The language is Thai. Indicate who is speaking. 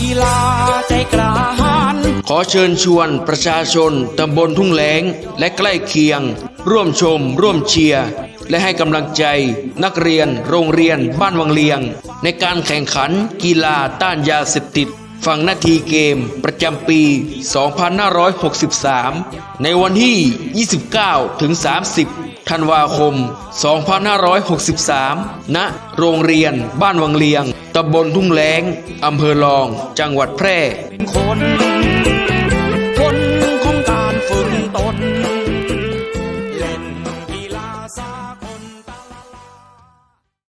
Speaker 1: กีฬาใจกล้าหาญ
Speaker 2: ขอเชิญชวนประชาชนตำบลทุ่งแหลงและใกล้เคียง ร่วมชม ร่วมเชียร์และให้กำลังใจนักเรียนโรงเรียนบ้านวังเลียง ในการแข่งขันกีฬาต้านยาเสพติด ฟังนาทีเกมประจำปี 2563 ในวันที่ 29 ถึง 30 ธันวาคม 2563 ณ โรงเรียนบ้านวังเลียง ตำบลทุ่งแล้ง อำเภอลอง จังหวัดแพร่
Speaker 1: คน